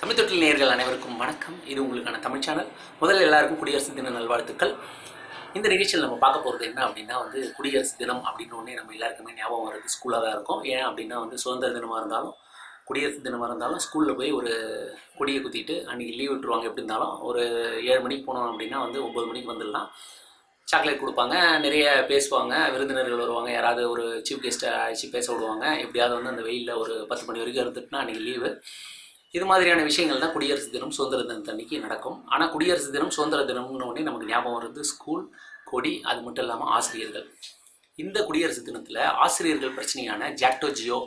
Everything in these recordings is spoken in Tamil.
தமிழ் தொட்டில் நேயர்கள் அனைவருக்கும் வணக்கம். இது உங்களுக்கான தமிழ் சேனல். முதல்ல எல்லாருக்கும் குடியரசு தின நல்வாழ்த்துக்கள். இந்த நிகழ்ச்சியில் நம்ம பார்க்க போகிறது என்ன அப்படின்னா வந்து குடியரசு தினம் அப்படின்னு ஒன்றே நம்ம எல்லாருக்குமே ஞாபகம் வருது ஸ்கூலாக தான் இருக்கும். ஏன் அப்படின்னா வந்து சுதந்திர தினமாக இருந்தாலும் குடியரசு தினமாக இருந்தாலும் ஸ்கூலில் போய் ஒரு கொடியை குத்திட்டு அன்றைக்கி லீவ் விட்டுருவாங்க. எப்படி இருந்தாலும் ஒரு ஏழு மணிக்கு போனோம் அப்படின்னா வந்து ஒம்பது மணிக்கு வந்துடலாம். சாக்லேட் கொடுப்பாங்க. நிறைய பேசுவாங்க. விருந்தினர்கள் வருவாங்க. யாராவது ஒரு சீஃப் கெஸ்ட்டை அழைச்சி பேச விடுவாங்க. எப்படியாவது வந்து அந்த வெயிலில் ஒரு பத்து மணி வரைக்கும் இருந்துட்டுனா அன்றைக்கி லீவு இது மாதிரியான விஷயங்கள் தான் குடியரசு தினம் சுதந்திர தினத்தன்னைக்கு நடக்கும். ஆனால் குடியரசு தினம் சுதந்திர தினம்னு உடனே நமக்கு ஞாபகம் வருது ஸ்கூல் கொடி அது மட்டும் இல்லாமல் ஆசிரியர்கள். இந்த குடியரசு தினத்தில் ஆசிரியர்கள் பிரச்சனையான ஜாக்டோ ஜியோ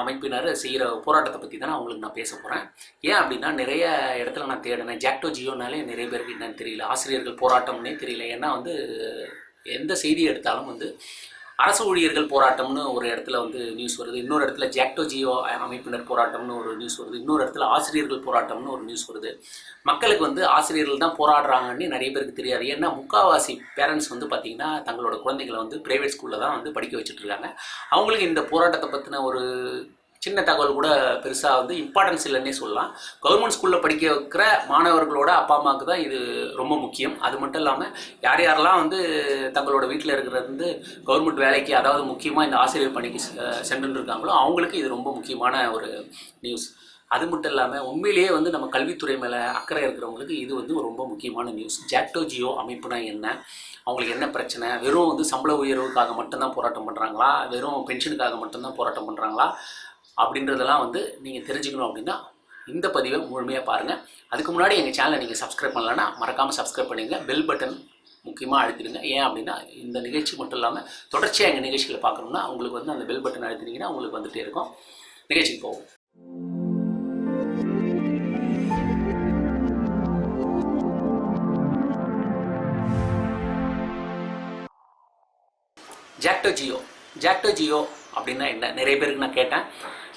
அமைப்பினர் செய்கிற போராட்டத்தை பற்றி தான் நான் நான் பேச போகிறேன் ஏன் அப்படின்னா நிறைய இடத்துல நான் தேடினேன். ஜாக்டோ ஜியோனாலே நிறைய பேருக்கு என்னன்னு தெரியல. ஆசிரியர்கள் போராட்டம்னே தெரியல. ஏன்னா வந்து எந்த செய்தி எடுத்தாலும் வந்து அரசு ஊழியர்கள் போராட்டம்னு ஒரு இடத்துல வந்து நியூஸ் வருது. இன்னொரு இடத்துல ஜாக்டோ ஜியோ அமைப்பினர் போராட்டம்னு ஒரு நியூஸ் வருது. இன்னொரு இடத்துல ஆசிரியர்கள் போராட்டம்னு ஒரு நியூஸ் வருது. மக்களுக்கு வந்து ஆசிரியர்கள் தான் போராடுறாங்கன்னு நிறைய பேருக்கு தெரியாது. ஏன்னா முக்காவாசி பேரண்ட்ஸ் வந்து பார்த்திங்கன்னா தங்களோட குழந்தைகளை வந்து ப்ரைவேட் ஸ்கூலில் தான் வந்து படிக்க வச்சுட்டு இருக்காங்க. அவங்களுக்கு இந்த போராட்டத்தை பற்றின ஒரு சின்ன தகவல் கூட பெருசாக வந்து இம்பார்ட்டன்ஸ் இல்லைன்னே சொல்லலாம். கவர்மெண்ட் ஸ்கூலில் படிக்க வைக்கிற மாணவர்களோட அப்பா அம்மாவுக்கு தான் இது ரொம்ப முக்கியம். அது மட்டும் இல்லாமல் யார் யாரெல்லாம் வந்து தங்களோட வீட்டில் இருக்கிறது வந்து கவர்மெண்ட் வேலைக்கு அதாவது முக்கியமாக இந்த ஆசிரியர் பணிக்கு செ- இருக்காங்களோ அவங்களுக்கு இது ரொம்ப முக்கியமான ஒரு நியூஸ் அது மட்டும் இல்லாமல் உண்மையிலேயே வந்து நம்ம கல்வித்துறை மேலே அக்கறை இருக்கிறவங்களுக்கு இது வந்து ரொம்ப முக்கியமான நியூஸ் ஜாக்டோ ஜியோ அமைப்புனா என்ன? அவங்களுக்கு என்ன பிரச்சனை? வெறும் வந்து சம்பள உயர்வுக்காக மட்டும்தான் போராட்டம் பண்ணுறாங்களா வெறும் பென்ஷனுக்காக மட்டும்தான் போராட்டம் பண்ணுறாங்களா அப்படின்றதெல்லாம் வந்து நீங்கள் தெரிஞ்சுக்கணும் அப்படின்னா இந்த பதிவை முழுமையாக பாருங்கள் அதுக்கு முன்னாடி எங்கள் சேனலை நீங்கள் சப்ஸ்கிரைப் பண்ணலன்னா மறக்காமல் சப்ஸ்கிரைப் பண்ணிடுங்க. பெல் பட்டன் முக்கியமாக அழுத்திடுங்க. ஏன் அப்படின்னா இந்த நிகழ்ச்சி மட்டும் இல்லாமல் தொடர்ச்சியாக எங்கள் நிகழ்ச்சிகளை பார்க்கணும்னா உங்களுக்கு வந்து அந்த பெல் பட்டன் அழுத்தினீங்கன்னா உங்களுக்கு வந்துகிட்டே இருக்கும். நிகழ்ச்சிக்கு போவோம். ஜாக்டோ ஜியோ ஜாக்டோ ஜியோ அப்படின்னா என்ன? நிறைய பேருக்கு நான் கேட்டேன்.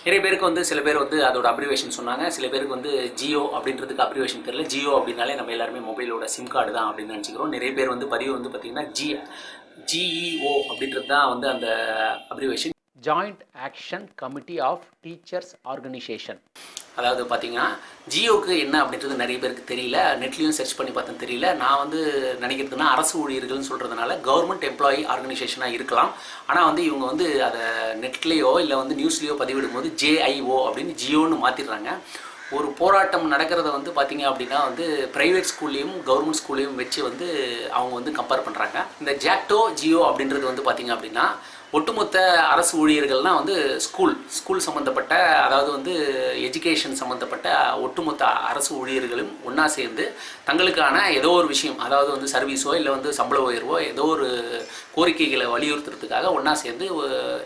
நிறைய பேருக்கு வந்து சில பேர் வந்து அதோட அப்ரிவேஷன் சொன்னாங்க. சில பேருக்கு வந்து ஜியோ அப்படின்றதுக்கு அப்ரிவேஷன் தெரியல. ஜியோ அப்படின்னாலே நம்ம எல்லாருமே மொபைலோட சிம் கார்டு தான் அப்படின்னு நினச்சிக்கிறோம். நிறைய பேர் வந்து பதிவு வந்து பார்த்திங்கன்னா ஜி ஜிஇஓ அப்படின்றது தான் வந்து அந்த abbreviation joint action committee of teachers organisation அதாவது பார்த்தீங்கன்னா ஜியோக்கு என்ன அப்படின்றது நிறைய பேருக்கு தெரியல. நெட்லேயும் சர்ச் பண்ணி பார்த்தேன் தெரியல. நான் வந்து நினைக்கிறதுனா அரசு ஊழியர்கள்னு சொல்கிறதுனால கவர்மெண்ட் எம்ப்ளாயி ஆர்கனைசேஷனாக இருக்கலாம். ஆனால் வந்து இவங்க வந்து அதை நெட்லேயோ இல்லை வந்து நியூஸ்லேயோ பதிவிடும்போது ஜேஐஓ அப்படின்னு ஜியோன்னு மாற்றிடுறாங்க ஒரு போராட்டம் நடக்கிறத வந்து பார்த்தீங்க அப்படின்னா வந்து ப்ரைவேட் ஸ்கூல்லையும் கவர்மெண்ட் ஸ்கூல்லையும் வச்சு வந்து அவங்க வந்து கம்பேர் பண்ணுறாங்க இந்த ஜாக்டோ ஜியோ அப்படின்றது வந்து பார்த்தீங்க அப்படின்னா ஒட்டுமொத்த அரசு ஊழியர்கள்னால் வந்து ஸ்கூல் ஸ்கூல் சம்மந்தப்பட்ட அதாவது வந்து எஜுகேஷன் சம்மந்தப்பட்ட ஒட்டுமொத்த அரசு ஊழியர்களும் ஒன்றா சேர்ந்து தங்களுக்கான ஏதோ ஒரு விஷயம் அதாவது வந்து சர்வீஸோ இல்லை வந்து சம்பள உயர்வோ ஏதோ ஒரு கோரிக்கைகளை வலியுறுத்துறதுக்காக ஒன்றா சேர்ந்து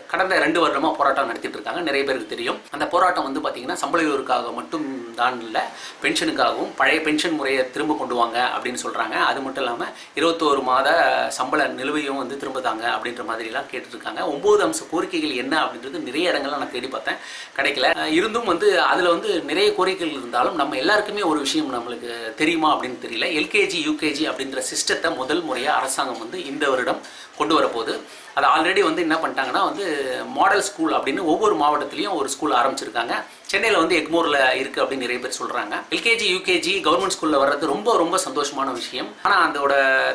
கடந்த ரெண்டு வருடமாக போராட்டம் நடத்திட்டு இருக்காங்க. நிறைய பேருக்கு தெரியும். அந்த போராட்டம் வந்து பார்த்திங்கன்னா சம்பள உயர்வுக்காக மட்டும் தான் இல்லை பென்ஷனுக்காகவும் பழைய பென்ஷன் முறையை திரும்ப கொண்டு வாங்க அப்படின்னு சொல்கிறாங்க அது மட்டும் இல்லாமல் இருபத்தோரு மாத சம்பள நிலுவையும் வந்து திரும்ப தாங்க அப்படின்ற மாதிரிலாம் கேட்டுட்ருக்காங்க ஒம்பது அம்ச கோரிக்கைகள் என்ன அப்படின்றது நிறைய இடங்கள்ல நான் தேடி பார்த்தேன். கிடைக்கல. இருந்தும் வந்து அதில் வந்து நிறைய கோரிக்கைகள் இருந்தாலும் நம்ம எல்லாருக்குமே ஒரு விஷயம் நம்மளுக்கு தெரியுமா அப்படின்னு தெரியல. எல்கேஜி யூகேஜி அப்படின்ற சிஸ்டத்தை முதல் முறையாக அரசாங்கம் வந்து இந்த வருடம் கொண்டு வரப்போகுது அது ஆல்ரெடி வந்து என்ன பண்ணிட்டாங்கன்னா வந்து மாடல் ஸ்கூல் அப்படின்னு ஒவ்வொரு மாவட்டத்திலையும் ஒரு ஸ்கூல் ஆரம்பிச்சிருக்காங்க. சென்னையில் வந்து எக்மோரில் இருக்குது அப்படின்னு நிறைய பேர் சொல்கிறாங்க எல்கேஜி யூகேஜி கவர்மெண்ட் ஸ்கூலில் வர்றது ரொம்ப ரொம்ப சந்தோஷமான விஷயம். ஆனால் அதோட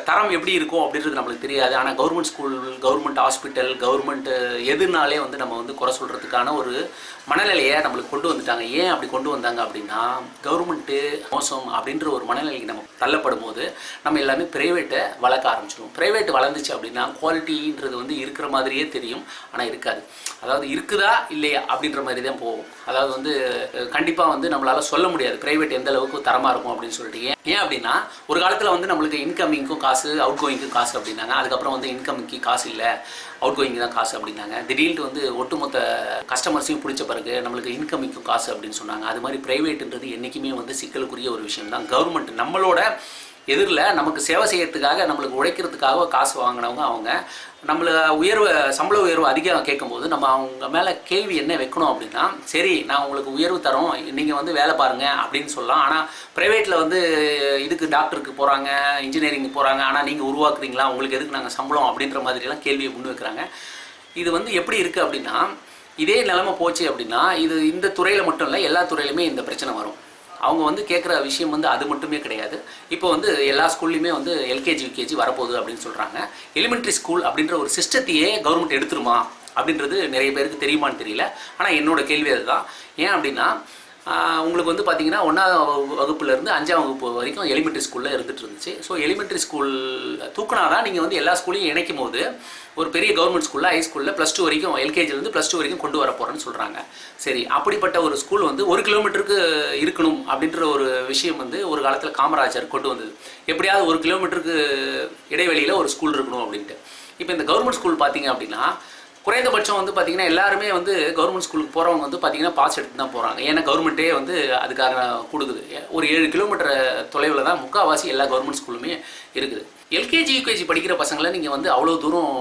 தரம் எப்படி இருக்கும் அப்படின்றது நம்மளுக்கு தெரியாது. ஆனால் government school government hospital government எதுனாலே வந்து நம்ம வந்து குறை சொல்கிறதுக்கான ஒரு மனநிலையை நம்மளுக்கு கொண்டு வந்துட்டாங்க. ஏன் அப்படி கொண்டு வந்தாங்க அப்படின்னா கவர்மெண்ட்டு மோசம் அப்படின்ற ஒரு மனநிலைக்கு நம்ம தள்ளப்படும் போது நம்ம எல்லாமே ப்ரைவேட்டை வளர்க்க ஆரம்பிச்சிடும் ப்ரைவேட் வளர்ந்துச்சு அப்படின்னா குவாலிட்டின்றது வந்து இருக்கிற மாதிரியே தெரியும் ஆனால் இருக்காது. அதாவது இருக்குதா இல்லையா அப்படின்ற மாதிரி தான் போகும். அதாவது வந்து கண்டிப்பாக வந்து நம்மளால் சொல்ல முடியாது. ப்ரைவேட் எந்த அளவுக்கு தரமாக இருக்கும் அப்படின்னு சொல்லிட்டு. ஏன் ஏன் அப்படின்னா ஒரு காலத்தில் வந்து நம்மளுக்கு இன்கமிங்க்கும் காசு அவுட் கோயிங்க்கும் காசு அப்படின்னாங்க. அதுக்கப்புறம் வந்து இன்கமிங்க்கு காசு இல்லை. அவுட் கோயிங் தான் காசு அப்படின்னாங்க. திடீர்னு வந்து ஒட்டுமொத்த கஸ்டமர்ஸையும் பிடிச்ச பிறகு நம்மளுக்கு இன்கமிங்க்கும் காசு அப்படின்னு சொன்னாங்க. அது மாதிரி ப்ரைவேட்டுன்றது என்றைக்குமே வந்து சிக்கலுக்குரிய ஒரு விஷயம் தான் கவர்மெண்ட் நம்மளோட எதிரில் நமக்கு சேவை செய்யறதுக்காக நம்மளுக்கு உழைக்கிறதுக்காக காசு வாங்கினவங்க அவங்க. நம்மளை உயர்வு சம்பள உயர்வு அதிகம் கேட்கும்போது நம்ம அவங்க மேலே கேள்வி என்ன வைக்கணும் அப்படின்னா சரி நான் உங்களுக்கு உயர்வு தரோம் நீங்கள் வந்து வேலை பாருங்கள் அப்படின்னு சொல்லலாம். ஆனால் ப்ரைவேட்டில் வந்து இதுக்கு டாக்டருக்கு போகிறாங்க இன்ஜினியரிங் போகிறாங்க ஆனால் நீங்கள் உருவாக்குறீங்களா உங்களுக்கு எதுக்கு நாங்கள் சம்பளம் அப்படின்ற மாதிரிலாம் கேள்வியை முன் வைக்கிறாங்க. இது வந்து எப்படி இருக்குது அப்படின்னா இதே நிலமை போச்சு அப்படின்னா இது இந்த துறையில் மட்டும் இல்லை எல்லா துறையிலுமே இந்த பிரச்சனை வரும். அவங்க வந்து கேட்குற விஷயம் வந்து அது மட்டுமே கிடையாது. இப்போ வந்து எல்லா ஸ்கூல்லையுமே வந்து எல்கேஜி யூகேஜி வரப்போகுது அப்படின்னு சொல்கிறாங்க எலிமெண்ட்ரி ஸ்கூல் அப்படின்ற ஒரு சிஸ்டத்தையே கவர்மெண்ட் எடுத்துருமா அப்படின்றது நிறைய பேருக்கு தெரியுமான்னு தெரியல. ஆனால் என்னோட கேள்வி அதுதான். ஏன் அப்படின்னா உங்களுக்கு வந்து பார்த்தீங்கன்னா ஒன்றாவது வகுப்புலேருந்து அஞ்சாம் வகுப்பு வரைக்கும் எலிமெண்ட்ரி ஸ்கூலில் இருந்துட்டு இருந்துச்சு. ஸோ எலிமெண்ட்ரி ஸ்கூல் தூக்குனா தான் நீங்கள் வந்து எல்லா ஸ்கூலையும் இணைக்கும் போது ஒரு பெரிய கவர்மெண்ட் ஸ்கூலில் ஹை ஸ்கூலில் ப்ளஸ் டூ வரைக்கும் எல்கேஜிலேருந்து ப்ளஸ் டூ வரைக்கும் கொண்டு வர போகிறேன்னு சொல்கிறாங்க சரி அப்படிப்பட்ட ஒரு ஸ்கூல் வந்து ஒரு கிலோமீட்டருக்கு இருக்கணும் அப்படின்ற ஒரு விஷயம் வந்து ஒரு காலத்தில் காமராஜர் கொண்டு வந்தது. எப்படியாவது ஒரு கிலோமீட்டருக்கு இடைவெளியில் ஒரு ஸ்கூல் இருக்கணும் அப்படின்ட்டு. இப்போ இந்த கவர்மெண்ட் ஸ்கூல் பார்த்தீங்க அப்படின்னா குறைந்தபட்சம் வந்து பார்த்தீங்கன்னா எல்லாருமே வந்து கவர்மெண்ட் ஸ்கூலுக்கு போகிறவங்க வந்து பார்த்தீங்கன்னா பாஸ் எடுத்து தான் போகிறாங்க ஏன்னா கவர்மெண்ட்டே வந்து அதுக்காக கொடுக்குது. ஒரு ஏழு கிலோமீட்டர் தொலைவில் தான் முக்கால்வாசி எல்லா கவர்மெண்ட் ஸ்கூலுமே இருக்குது. எல்கேஜி யூகேஜி படிக்கிற பசங்களை நீங்கள் வந்து அவ்வளோ தூரம்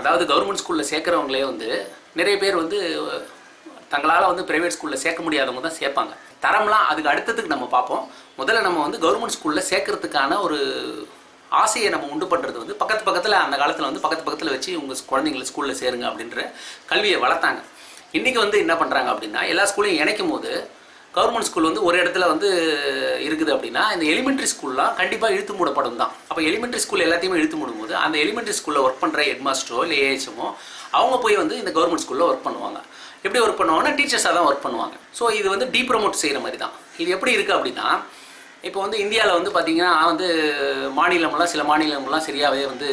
அதாவது கவர்மெண்ட் ஸ்கூலில் சேர்க்குறவங்களே வந்து நிறைய பேர் வந்து தங்களால் வந்து ப்ரைவேட் ஸ்கூலில் சேர்க்க முடியாதவங்க தான் சேர்ப்பாங்க. தரம்லாம் அதுக்கு அடுத்ததுக்கு நம்ம பார்ப்போம். முதல்ல நம்ம வந்து கவர்மெண்ட் ஸ்கூலில் சேர்க்கறதுக்கான ஒரு ஆசையை நம்ம உண்டு பண்ணுறது வந்து பக்கத்து பக்கத்தில் அந்த காலத்தில் வந்து பக்கத்து பக்கத்தில் வச்சு உங்கள் குழந்தைங்களை ஸ்கூலில் சேருங்க அப்படின்ற கல்வியை வளர்த்தாங்க. இன்றைக்கி வந்து என்ன பண்ணுறாங்க அப்படின்னா எல்லா ஸ்கூலையும் இணைக்கும் போது கவர்மெண்ட் ஸ்கூல் வந்து ஒரு இடத்துல வந்து இருக்குது அப்படின்னா இந்த எலிமெண்ட்ரி ஸ்கூல்லாம் கண்டிப்பாக இழுத்து மூடப்படும் தான். அப்போ எலிமெண்ட்ரி ஸ்கூல் எல்லாத்தையுமே இழுத்து மூடும்போது அந்த எலிமெண்ட்ரி ஸ்கூலில் ஒர்க் பண்ணுற ஹெட் மாஸ்டரோ இல்லை ஏஹெச்எமோ அவங்க போய் வந்து இந்த கவர்மெண்ட் ஸ்கூலில் ஒர்க் பண்ணுவாங்க. எப்படி ஒர்க் பண்ணுவாங்கன்னா டீச்சர்ஸாக தான் ஒர்க் பண்ணுவாங்க. ஸோ இது வந்து டீ ப்ரமோட் செய்கிற மாதிரி தான். இது எப்படி இருக்குது அப்படின்னா இப்போ வந்து இந்தியாவில் வந்து பார்த்தீங்கன்னா வந்து மாநிலமெல்லாம் சில மாநிலங்கள்லாம் சரியாகவே வந்து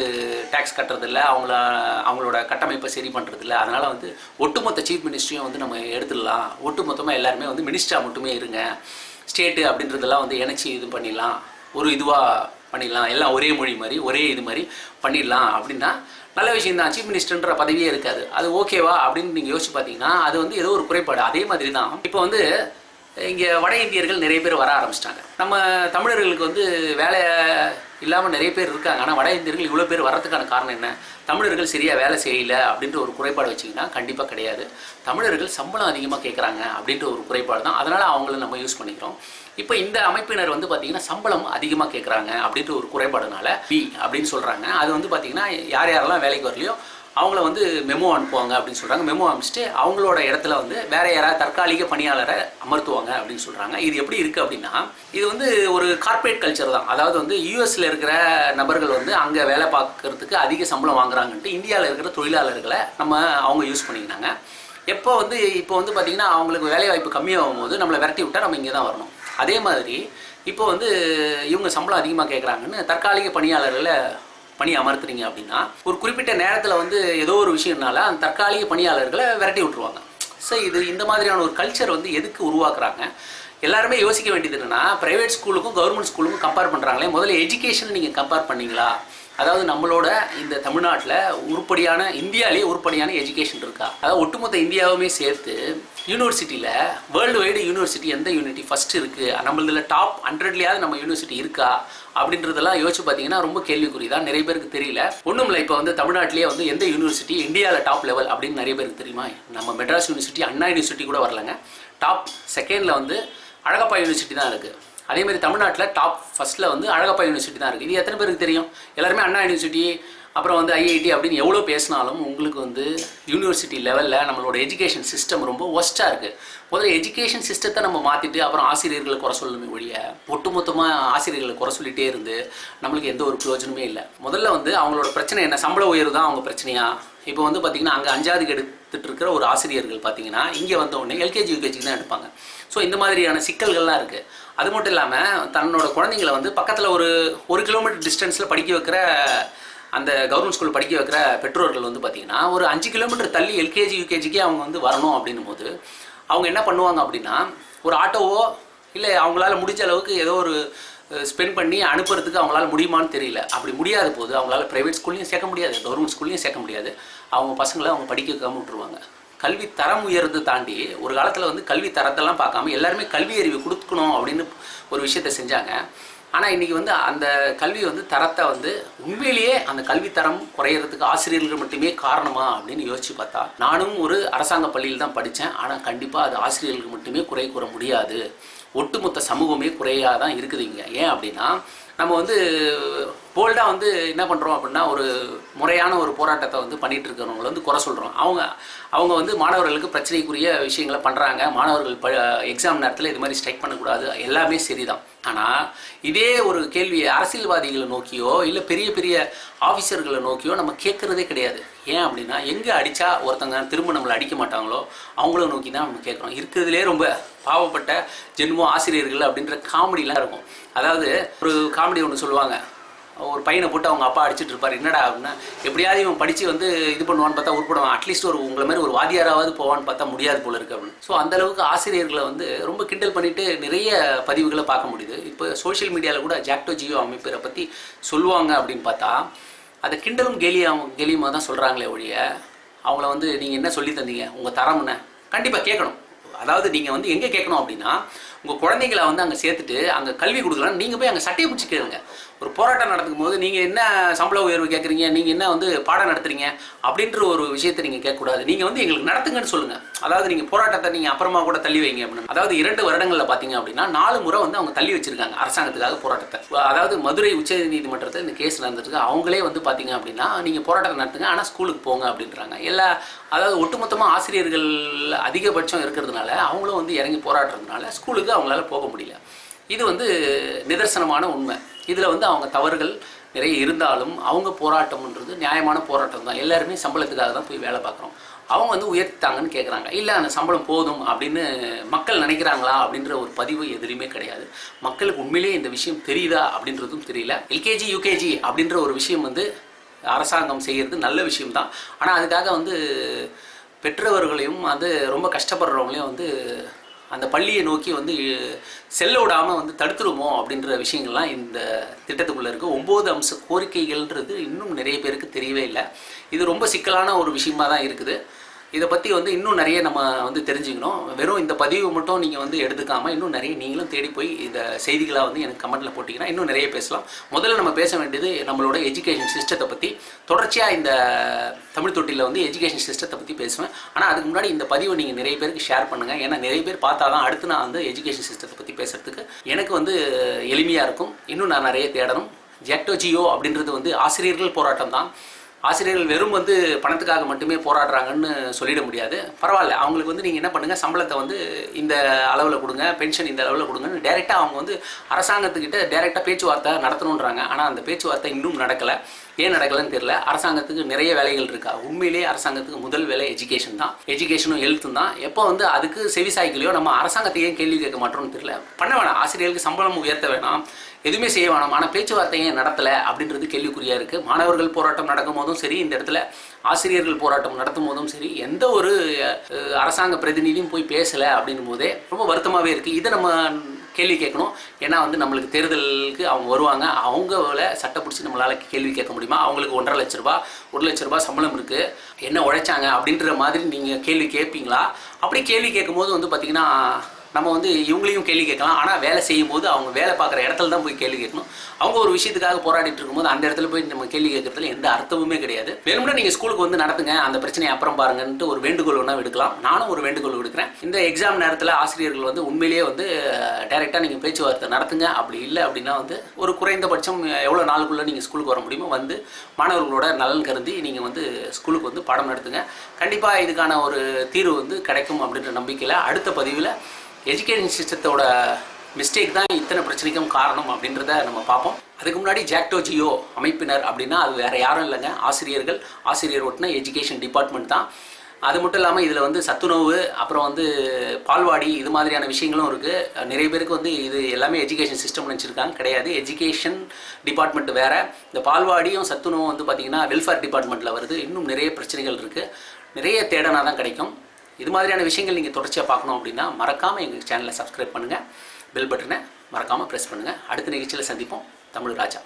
டேக்ஸ் கட்டுறதில்ல. அவங்கள அவங்களோட கட்டமைப்பை சரி பண்ணுறதில்ல அதனால் வந்து ஒட்டுமொத்த சீஃப் மினிஸ்ட்ரியும் வந்து நம்ம எடுத்துடலாம். ஒட்டுமொத்தமாக எல்லாருமே வந்து மினிஸ்டராக மட்டுமே இருங்க. ஸ்டேட்டு அப்படின்றதெல்லாம் வந்து இணைச்சி இது பண்ணிடலாம். ஒரு இதுவாக பண்ணிடலாம். எல்லாம் ஒரே மொழி மாதிரி ஒரே இது மாதிரி பண்ணிடலாம் அப்படின்னா நல்ல விஷயம் தான் சீஃப் மினிஸ்டர்ன்ற பதவியே இருக்காது. அது ஓகேவா அப்படின்னு நீங்கள் யோசிச்சு பார்த்தீங்கன்னா அது வந்து ஏதோ ஒரு குறைபாடு. அதே மாதிரி தான் இப்போ வந்து இங்கே வட இந்தியர்கள் நிறைய பேர் வர ஆரம்பிச்சிட்டாங்க. நம்ம தமிழர்களுக்கு வந்து வேலை இல்லாமல் நிறைய பேர் இருக்காங்க. ஆனால் வட இந்தியர்கள் இவ்வளோ பேர் வரதுக்கான காரணம் என்ன? தமிழர்கள் சரியாக வேலை செய்யல அப்படின்ற ஒரு குறைபாடு வச்சிங்கன்னா கண்டிப்பாக கிடையாது. தமிழர்கள் சம்பளம் அதிகமாக கேட்குறாங்க அப்படின்ற ஒரு குறைபாடு தான். அதனால் அவங்கள நம்ம யூஸ் பண்ணிக்கிறோம். இப்போ இந்த அமைப்பினர் வந்து பார்த்தீங்கன்னா சம்பளம் அதிகமாக கேட்குறாங்க அப்படின்ற ஒரு குறைபாடுனால பி அப்படின்னு சொல்கிறாங்க அது வந்து பார்த்தீங்கன்னா யார் யாரெல்லாம் வேலைக்கு வரலையோ அவங்கள வந்து மெமோ அனுப்புவாங்க அப்படின்னு சொல்கிறாங்க மெமோ அனுப்பிச்சிட்டு அவங்களோட இடத்துல வந்து வேற யாராவது தற்காலிக பணியாளரை அமர்த்துவாங்க அப்படின்னு சொல்கிறாங்க இது எப்படி இருக்குது அப்படின்னா இது வந்து ஒரு கார்ப்பரேட் கல்ச்சர் தான். அதாவது வந்து யூஎஸில் இருக்கிற நபர்கள் வந்து அங்கே வேலை பார்க்கறதுக்கு அதிக சம்பளம் வாங்குறாங்கன்ட்டு இந்தியாவில் இருக்கிற தொழிலாளர்களை நம்ம அவங்க யூஸ் பண்ணிக்கினாங்க. எப்போ வந்து இப்போ வந்து பார்த்திங்கன்னா அவங்களுக்கு வேலை வாய்ப்பு கம்மியாகும் போது நம்மளை விரட்டி விட்டால் நம்ம இங்கே தான் வரணும். அதே மாதிரி இப்போ வந்து இவங்க சம்பளம் அதிகமாக கேட்குறாங்கன்னு தற்காலிக பணியாளர்களை பணி அமர்த்துறீங்க அப்படின்னா ஒரு குறிப்பிட்ட நேரத்தில் வந்து ஏதோ ஒரு விஷயம்னால அந்த தற்காலிக பணியாளர்களை விரட்டி விட்டுருவாங்க. ஸோ இது இந்த மாதிரியான ஒரு கல்ச்சர் வந்து எதுக்கு உருவாக்குறாங்க? எல்லாருமே யோசிக்க வேண்டியது என்னன்னா பிரைவேட் ஸ்கூலுக்கும் கவர்மெண்ட் ஸ்கூலுக்கும் கம்பேர் பண்ணுறாங்களே முதல்ல எஜுகேஷன் நீங்கள் கம்பேர் பண்ணீங்களா? அதாவது நம்மளோட இந்த தமிழ்நாட்டில் உருப்படியான இந்தியாவிலேயே உருப்படியான எஜுகேஷன் இருக்கா? அதாவது ஒட்டுமொத்த இந்தியாவுமே சேர்த்து யூனிவர்சிட்டியில் வேர்ல்டு வைடு யூனிவர்சிட்டி எந்த யூனிவர்சிட்டி ஃபஸ்ட்டு இருக்குது நம்மளதில் டாப் ஹண்ட்ரட்லையாவது நம்ம யூனிவர்சிட்டி இருக்கா? அப்படின்றதெல்லாம் யோசிச்சு பார்த்தீங்கன்னா ரொம்ப கேள்விக்குறி தான். நிறைய பேருக்கு தெரியல. ஒன்றும் இல்லை இப்போ வந்து தமிழ்நாட்டிலேயே வந்து எந்த யூனிவர்சிட்டி இந்தியாவில் டாப் லெவல் அப்படின்னு நிறைய பேருக்கு தெரியுமா? நம்ம மெட்ராஸ் யூனிவர்சிட்டி அண்ணா யூனிவர்சிட்டி கூட வரலங்க. டாப் செகண்டில் வந்து அழகப்பா யூனிவர்சிட்டி தான் இருக்குது அதே மாதிரி தமிழ்நாட்டில் டாப் ஃபஸ்ட்டில் வந்து அழகப்பா யூனிவர்சிட்டி தான் இருக்குது இது எத்தனை பேருக்கு தெரியும்? எல்லாருமே அண்ணா யூனிவர்சிட்டி அப்புறம் வந்து ஐஐடி அப்படின்னு எவ்வளோ பேசினாலும் உங்களுக்கு வந்து யூனிவர்சிட்டி லெவலில் நம்மளோட எஜுகேஷன் சிஸ்டம் ரொம்ப ஒஸ்ட்டாக இருக்குது முதல்ல எஜுகேஷன் சிஸ்டத்தை நம்ம மாற்றிட்டு அப்புறம் ஆசிரியர்களை குறை சொல்லணுமே ஒழிய ஒட்டுமொத்தமாக ஆசிரியர்களை குறை சொல்லிகிட்டே இருந்து நம்மளுக்கு எந்த ஒரு பிரயோஜனமே இல்லை. முதல்ல வந்து அவங்களோட பிரச்சனை என்ன? சம்பள உயர்வு தான் அவங்க பிரச்சனையா? இப்போ வந்து பார்த்தீங்கன்னா அங்கே அஞ்சாவதுக்கு எடுத்துட்டு இருக்கிற ஒரு ஆசிரியர்கள் பார்த்தீங்கன்னா இங்கே வந்த உடனே எல்கேஜி யூகேஜிக்கு தான் எடுப்பாங்க. ஸோ இந்த மாதிரியான சிக்கல்கள்லாம் இருக்குது அது மட்டும் இல்லாமல் தன்னோட குழந்தைங்களை வந்து பக்கத்தில் ஒரு ஒரு கிலோமீட்டர் டிஸ்டன்ஸில் படிக்க வைக்கிற அந்த கவர்மெண்ட் ஸ்கூல் படிக்க வைக்கிற பெற்றோர்கள் வந்து பார்த்தீங்கன்னா ஒரு அஞ்சு கிலோமீட்டர் தள்ளி எல்கேஜி யூகேஜிக்கே அவங்க வந்து வரணும் அப்படின்னும் போது அவங்க என்ன பண்ணுவாங்க அப்படின்னா ஒரு ஆட்டோவோ இல்லை அவங்களால முடிஞ்ச அளவுக்கு ஏதோ ஒரு ஸ்பெண்ட் பண்ணி அனுப்புறதுக்கு அவங்களால முடியுமான்னு தெரியல. அப்படி முடியாத போது அவங்களால ப்ரைவேட் ஸ்கூல்லையும் சேர்க்க முடியாது கவர்மெண்ட் ஸ்கூல்லையும் சேர்க்க முடியாது. அவங்க பசங்களை அவங்க படிக்க வைக்காம விட்டுருவாங்க. கல்வி தரம் உயர்ந்து தாண்டி ஒரு காலத்தில் வந்து கல்வி தரத்தெல்லாம் பார்க்காம எல்லாருமே கல்வி அறிவு கொடுக்கணும் அப்படின்னு ஒரு விஷயத்த செஞ்சாங்க. ஆனால் இன்றைக்கி வந்து அந்த கல்வி வந்து தரத்தை வந்து உண்மையிலேயே அந்த கல்வி தரம் குறையிறதுக்கு ஆசிரியர்கள் மட்டுமே காரணமா அப்படின்னு யோசிச்சு பார்த்தா நானும் ஒரு அரசாங்க பள்ளியில் தான் படித்தேன் ஆனால் கண்டிப்பாக அது ஆசிரியர்களுக்கு மட்டுமே குறை கூற முடியாது. ஒட்டுமொத்த சமூகமே குறையாக தான் இருக்குது இங்கே. ஏன் அப்படின்னா நம்ம வந்து போல்டாக வந்து என்ன பண்ணுறோம் அப்படின்னா ஒரு முறையான ஒரு போராட்டத்தை வந்து பண்ணிகிட்டு இருக்கிறவங்களை வந்து குறை சொல்கிறோம் அவங்க அவங்க வந்து மாணவர்களுக்கு பிரச்சனைக்குரிய விஷயங்களை பண்ணுறாங்க மாணவர்கள் ப எக்ஸாம் நேரத்தில் இது மாதிரி ஸ்ட்ரைக் பண்ணக்கூடாது. எல்லாமே சரிதான். ஆனால் இதே ஒரு கேள்வியை அரசியல்வாதிகளை நோக்கியோ இல்லை பெரிய பெரிய ஆஃபீஸர்களை நோக்கியோ நம்ம கேட்குறதே கிடையாது. ஏன் அப்படின்னா எங்கே அடித்தா ஒருத்தங்க திரும்ப நம்மளை அடிக்க மாட்டாங்களோ அவங்கள நோக்கி தான் நம்ம கேட்குறோம். இருக்கிறதுலே ரொம்ப பாவப்பட்ட ஜென்மோ ஆசிரியர்கள் அப்படின்ற காமெடிலாம் இருக்கும். அதாவது ஒரு காமெடி ஒன்று சொல்லுவாங்க. ஒரு பையனை போட்டு அவங்க அப்பா அடிச்சிட்டு இருப்பார். என்னடா அப்படின்னா எப்படியாவது இவன் படித்து வந்து இது பண்ணுவான்னு பார்த்தா உருப்படுவான். அட்லீஸ்ட் ஒரு உங்களை மாதிரி ஒரு வாதியாராவது போவான்னு பார்த்தா முடியாது போல இருக்கு அப்படின்னு. ஸோ அந்தளவுக்கு ஆசிரியர்களை வந்து ரொம்ப கிண்டல் பண்ணிட்டு நிறைய பதிவுகளை பார்க்க முடியுது. இப்போ சோஷியல் மீடியாவில் கூட ஜாக்டோ ஜியோ அமைப்பை பற்றி சொல்லுவாங்க அப்படின்னு பார்த்தா அதை கிண்டலும் கேலியா கேலியுமாக தான் சொல்கிறாங்களே ஒழிய அவங்கள வந்து நீங்கள் என்ன சொல்லி தந்தீங்க? உங்கள் தரம் என்ன? கண்டிப்பாக கேட்கணும். அதாவது நீங்கள் வந்து எங்கே கேட்கணும் அப்படின்னா உங்கள் குழந்தைங்களை வந்து அங்கே சேர்த்துட்டு அங்கே கல்வி கொடுக்கலாம் நீங்கள் போய் அங்கே சட்டையை பிடிச்சி கேளுங்க. ஒரு போராட்டம் நடக்கும் போது நீங்கள் என்ன சம்பள உயர்வு கேட்குறீங்க நீங்கள் என்ன வந்து பாடம் நடத்துறீங்க? அப்படின்ற ஒரு விஷயத்தை நீங்கள் கேட்கக்கூடாது. நீங்கள் வந்து எங்களுக்கு நடத்துங்கன்னு சொல்லுங்கள் அதாவது நீங்கள் போராட்டத்தை நீங்கள் அப்புறமா கூட தள்ளி வைங்க அப்படின்னு. அதாவது இரண்டு வருடங்களில் பார்த்தீங்க அப்படின்னா நாலு முறை வந்து அவங்க தள்ளி வச்சிருக்காங்க அரசாங்கத்துக்காக போராட்டத்தை. அதாவது மதுரை உச்ச நீதிமன்றத்தில் இந்த கேஸ் நடந்துருக்கு. அவங்களே வந்து பார்த்தீங்க அப்படின்னா நீங்கள் போராட்டம் நடத்துங்க ஆனால் ஸ்கூலுக்கு போங்க அப்படின்றாங்க. எல்லா அதாவது ஒட்டுமொத்தமாக ஆசிரியர்கள் அதிகபட்சம் இருக்கிறதுனால அவங்களும் வந்து இறங்கி போராடுறதுனால ஸ்கூலுக்கு அவங்களால போக முடியல. இது வந்து நிதர்சனமான உண்மை. இதில் வந்து அவங்க தவறுகள் நிறைய இருந்தாலும் அவங்க போராட்டம்ன்றது நியாயமான போராட்டம் தான் எல்லாருமே சம்பளத்துக்காக தான் போய் வேலை பார்க்குறோம். அவங்க வந்து உயர்த்தாங்கன்னு கேட்குறாங்க இல்லை அந்த சம்பளம் போதும் அப்படின்னு மக்கள் நினைக்கிறாங்களா அப்படின்ற ஒரு பதிவு எதுலையுமே கிடையாது. மக்களுக்கு உண்மையிலேயே இந்த விஷயம் தெரியுதா அப்படின்றதும் தெரியல. எல்கேஜி யூகேஜி அப்படின்ற ஒரு விஷயம் வந்து அரசாங்கம் செய்கிறது நல்ல விஷயம்தான். ஆனால் அதுக்காக வந்து பெற்றவர்களையும் வந்து ரொம்ப கஷ்டப்படுறவங்களையும் வந்து அந்த பள்ளியை நோக்கி வந்து செல்ல விடாமல் வந்து தடுத்துருமோ அப்படின்ற விஷயங்கள்லாம் இந்த திட்டத்துக்குள்ளே இருக்குது ஒம்பது அம்ச கோரிக்கைகள்ன்றது இன்னும் நிறைய பேருக்கு தெரியவே இல்லை. இது ரொம்ப சிக்கலான ஒரு விஷயமா தான் இருக்குது. இதை பற்றி வந்து இன்னும் நிறைய நம்ம வந்து தெரிஞ்சுக்கணும். வெறும் இந்த பதிவு மட்டும் நீங்கள் வந்து எடுத்துக்காமல் இன்னும் நிறைய நீங்களும் தேடி போய் இந்த செய்திகளாக வந்து எனக்கு கமெண்ட்டில் போட்டிங்கன்னா இன்னும் நிறைய பேசலாம். முதல்ல நம்ம பேச வேண்டியது நம்மளோட எஜுகேஷன் சிஸ்டத்தை பற்றி தொடர்ச்சியாக இந்த தமிழ் தொட்டியில் வந்து எஜுகேஷன் சிஸ்டத்தை பற்றி பேசுவேன். ஆனால் அதுக்கு முன்னாடி இந்த பதிவை நீங்கள் நிறைய பேருக்கு ஷேர் பண்ணுங்கள் ஏன்னா நிறைய பேர் பார்த்தா தான் அடுத்து நான் வந்து எஜுகேஷன் சிஸ்டத்தை பற்றி பேசுகிறதுக்கு எனக்கு வந்து எளிமையாக இருக்கும். இன்னும் நான் நிறைய தேடணும். ஜெக்டோ ஜியோ அப்படின்றது வந்து ஆசிரியர்கள் போராட்டம் தான். ஆசிரியர்கள் வெறும் வந்து பணத்துக்காக மட்டுமே போராடுறாங்கன்னு சொல்லிட முடியாது. பரவாயில்ல அவங்களுக்கு வந்து நீங்கள் என்ன பண்ணுங்கள் சம்பளத்தை வந்து இந்த அளவில் கொடுங்க பென்ஷன் இந்த அளவில் கொடுங்கன்னு டேரெக்டாக அவங்க வந்து அரசாங்கத்துக்கிட்ட டேரெக்டாக பேச்சுவார்த்தை நடத்தணுன்றாங்க ஆனால் அந்த பேச்சுவார்த்தை இன்னும் நடக்கலை. ஏன் நடக்கலைன்னு தெரியல. அரசாங்கத்துக்கு நிறைய வேலைகள் இருக்கா? உண்மையிலேயே அரசாங்கத்துக்கு முதல் வேலை எஜுகேஷன் தான். எஜுகேஷனும் ஹெல்த்தும் தான். எப்போ வந்து அதுக்கு செவிசாய்க்கலையோ நம்ம அரசாங்கத்தை ஏன் கேள்வி கேட்க மாட்டோம்னு தெரியல. பண்ண வேணாம். ஆசிரியர்களுக்கு சம்பளம் உயர்த்த வேணாம். எதுவுமே செய்ய வேணாம். ஆனால் பேச்சுவார்த்தையை நடத்தலை அப்படின்றது கேள்விக்குறியாக இருக்குது மாணவர்கள் போராட்டம் நடக்கும் போதும் சரி இந்த இடத்துல ஆசிரியர்கள் போராட்டம் நடத்தும் போதும் சரி எந்த ஒரு அரசாங்க பிரதிநிதியும் போய் பேசலை அப்படின்னும் போதே ரொம்ப வருத்தமாகவே இருக்குது இதை நம்ம கேள்வி கேட்கணும். ஏன்னா வந்து நம்மளுக்கு தேர்தலுக்கு அவங்க வருவாங்க. அவங்கள சட்டை பிடிச்சி நம்மளால் கேள்வி கேட்க முடியுமா? அவங்களுக்கு ஒன்றரை லட்ச ரூபா ஒரு லட்ச ரூபா சம்பளம் இருக்குது என்ன உழைச்சாங்க அப்படின்ற மாதிரி நீங்கள் கேள்வி கேட்பீங்களா அப்படி கேள்வி கேட்கும்போது வந்து பார்த்திங்கன்னா நம்ம வந்து இவங்களையும் கேள்வி கேட்கலாம். ஆனால் வேலை செய்யும் போது அவங்க வேலை பார்க்குற இடத்துல தான் போய் கேள்வி கேட்கணும். அவங்க ஒரு விஷயத்துக்காக போராடிட்டு இருக்கும்போது அந்த இடத்துல போய் நம்ம கேள்வி கேட்கறதுல எந்த அர்த்தமுமே கிடையாது. வேணும்னா நீங்கள் ஸ்கூலுக்கு வந்து நடத்துங்க. அந்த பிரச்சனையை அப்புறம் பாருங்கன்ட்டு ஒரு வேண்டுகோள் ஒன்றா எடுக்கலாம் நானும் ஒரு வேண்டுகோள் விடுக்கிறேன். இந்த எக்ஸாம் நேரத்தில் ஆசிரியர்கள் வந்து உண்மையிலேயே வந்து டைரெக்டாக நீங்கள் பேச்சுவார்த்தை நடத்துங்க. அப்படி இல்லை அப்படின்னா வந்து ஒரு குறைந்தபட்சம் எவ்வளோ நாளுக்குள்ளே நீங்கள் ஸ்கூலுக்கு வர முடியுமோ வந்து மாணவர்களோட நலன் கருதி நீங்கள் வந்து ஸ்கூலுக்கு வந்து பாடம் நடத்துங்க. கண்டிப்பாக இதுக்கான ஒரு தீர்வு வந்து கிடைக்கும் அப்படின்ற நம்பிக்கையில் அடுத்த பதிவில் எஜுகேஷன் சிஸ்டத்தோட மிஸ்டேக் தான் இத்தனை பிரச்சனைக்கும் காரணம் அப்படின்றத நம்ம பார்ப்போம். அதுக்கு முன்னாடி ஜாக்டோ ஜியோ அமைப்பினர் அப்படின்னா அது வேற யாரும் இல்லைங்க. ஆசிரியர்கள் ஆசிரியர் ஒட்டின எஜுகேஷன் டிபார்ட்மெண்ட் தான். அது மட்டும் இல்லாமல் இதில் வந்து சத்துணவு அப்புறம் வந்து பால்வாடி இது மாதிரியான விஷயங்களும் இருக்குது நிறைய பேருக்கு வந்து இது எல்லாமே எஜுகேஷன் சிஸ்டம் நினச்சிருக்காங்க கிடையாது. எஜுகேஷன் டிபார்ட்மெண்ட் வேறு. இந்த பால்வாடியும் சத்துணவும் வந்து பார்த்திங்கன்னா வெல்ஃபேர் டிபார்ட்மெண்ட்டில் வருது. இன்னும் நிறைய பிரச்சனைகள் இருக்குது நிறைய தேடனா தான் கிடைக்கும். இது மாதிரியான விஷயங்கள் நீங்கள் தொடர்ச்சியாக பார்க்கணும் அப்படின்னா மறக்காமல் எங்கள் சேனலை சப்ஸ்கிரைப் பண்ணுங்கள் பெல் பட்டனை மறக்காமல் ப்ரெஸ் பண்ணுங்கள் அடுத்த நிகழ்ச்சியில் சந்திப்போம். தமிழ் ராஜா.